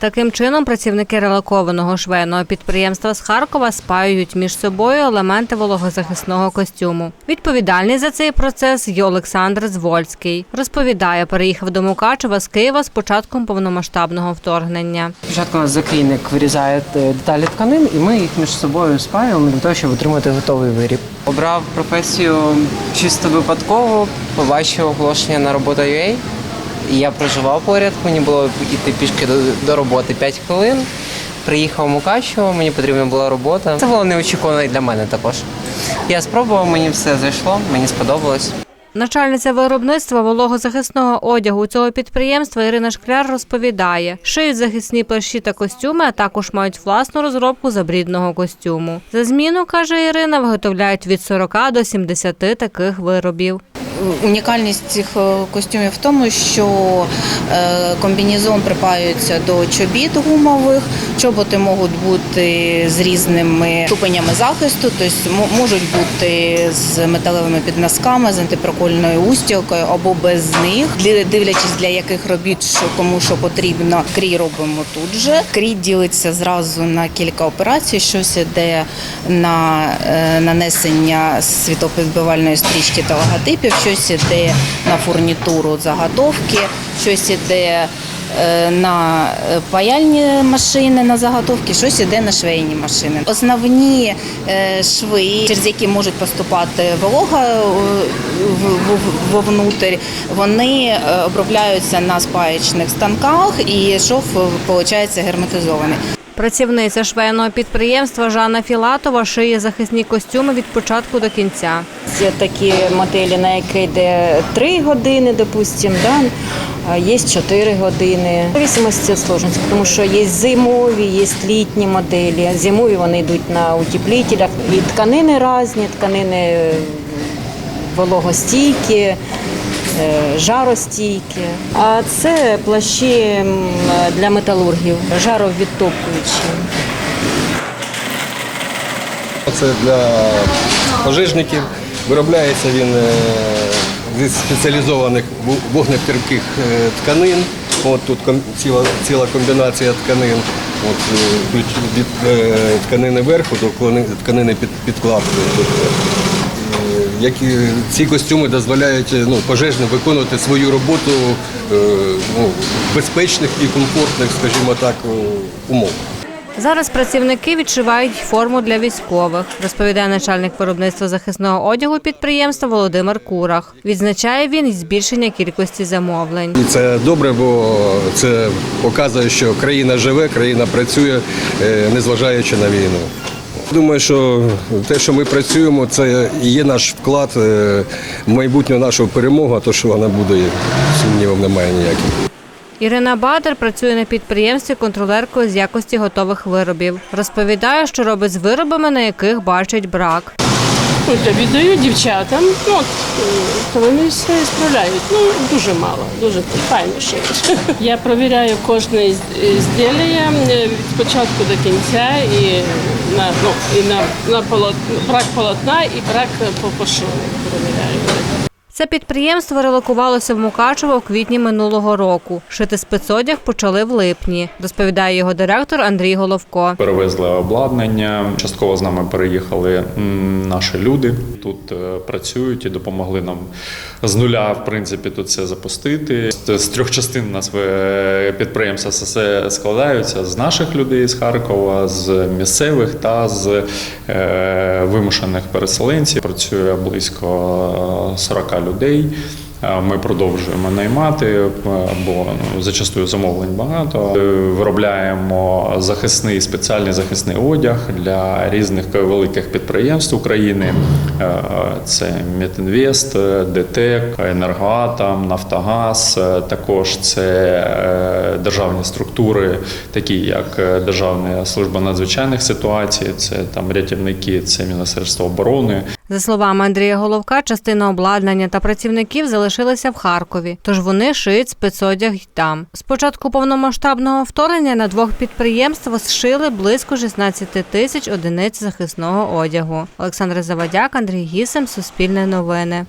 Таким чином, працівники релокованого швейного підприємства з Харкова спаюють між собою елементи вологозахисного костюму. Відповідальний за цей процес є Олександр Звольський. Розповідає, переїхав до Мукачева з Києва з початком повномасштабного вторгнення. Спочатку у нас закрійник вирізає е, деталі тканин, і ми їх між собою спаюємо для того, щоб отримати готовий виріб. Обрав професію чисто випадково, побачив оголошення на робота UA. Я проживав поряд, мені було йти пішки до, до роботи 5 хвилин. Приїхав в Мукачево, мені потрібна була робота. Це було неочікувано і для мене також. Я спробував, мені все зайшло, мені сподобалось. Начальниця виробництва вологозахисного одягу цього підприємства Ірина Шкляр розповідає, шиють захисні плащі та костюми, а також мають власну розробку забрідного костюму. За зміну, каже Ірина, виготовляють від 40 до 70 таких виробів. Унікальність цих е, костюмів в тому, що е, комбінезон припаюється до чобіт гумових. Чоботи можуть бути з різними ступенями захисту, тобто можуть бути з металевими підносками, з антипрокольною устілкою або без них. Дивлячись для яких робіт, що кому що потрібно, крій робимо тут же. Крій ділиться зразу на кілька операцій. Щось іде на е, нанесення світопідбивальної стрічки та логотипів, щось іде на фурнітуру заготовки, щось іде е, на е, паяльні машини на заготовки, щось іде на швейні машини. Основні е, шви, через які можуть поступати волога вовнутрь, вони обробляються на спаєчних станках і шов виходить герметизований. Працівниця швейного підприємства Жанна Філатова шиє захисні костюми від початку до кінця. Є такі моделі, на які йде 3 години, допустим, да? є 4 години. Зависимості від сложності, тому що є зимові, є літні моделі. Зимові вони йдуть на утеплителях. І тканини різні, тканини вологостійкі, жаростійкі. А це плащі для металургів, жаровідтоплюючі. Це для пожежників. Виробляється він е, зі спеціалізованих вогнетерпких е, тканин. От тут ціла, ціла комбінація тканин. От, е, від е, тканини верху до тканини під, підкладкою. Які ці костюми дозволяють е, ну, пожежним виконувати свою роботу е, ну, в безпечних і комфортних, скажімо так, е, умовах. Зараз працівники відшивають форму для військових, розповідає начальник виробництва захисного одягу підприємства Володимир Курах. Відзначає він збільшення кількості замовлень. І це добре, бо це показує, що країна живе, країна працює, е, незважаючи на війну. Думаю, що те, що ми працюємо, це є наш вклад е, в майбутню нашу перемогу, а то, що вона буде, сумнівів немає ніяких. Ірина Бадер працює на підприємстві контролеркою з якості готових виробів. Розповідає, що робить з виробами, на яких бачить брак. То віддаю дівчатам, ну, от, е, то вони все справляють. Ну, дуже мало, дуже файно шиють. Я провіряю кожне е, від початку до кінця і на, ну, і на, на полот, брак полотна і брак по пошиву перевіряю. Це підприємство релокувалося в Мукачево у квітні минулого року. Шити спецодяг почали в липні, розповідає його директор Андрій Головко. Перевезли обладнання. Частково з нами переїхали наші люди. Тут е, працюють і допомогли нам з нуля, в принципі, тут це запустити. З трьох частин у нас е, підприємства все складаються з наших людей з Харкова, з місцевих та з е, вимушених переселенців. Працює близько е, 40 людей. Е, Ми продовжуємо наймати, е, бо ну, зачастую замовлень багато. Е, Виробляємо захисний спеціальний захисний одяг для різних великих підприємств України. Це Метінвест, ДТЕК, Енергоатом, Нафтогаз. Також це державні структури, такі як Державна служба надзвичайних ситуацій, це там рятівники, це Міністерство оборони. За словами Андрія Головка, частина обладнання та працівників залишилися в Харкові, тож вони шиють спецодяг й там. З початку повномасштабного вторгнення на двох підприємствах зшили близько 16 тисяч одиниць захисного одягу. Олександр Завадяк, Андрій Гісем, Суспільне новини.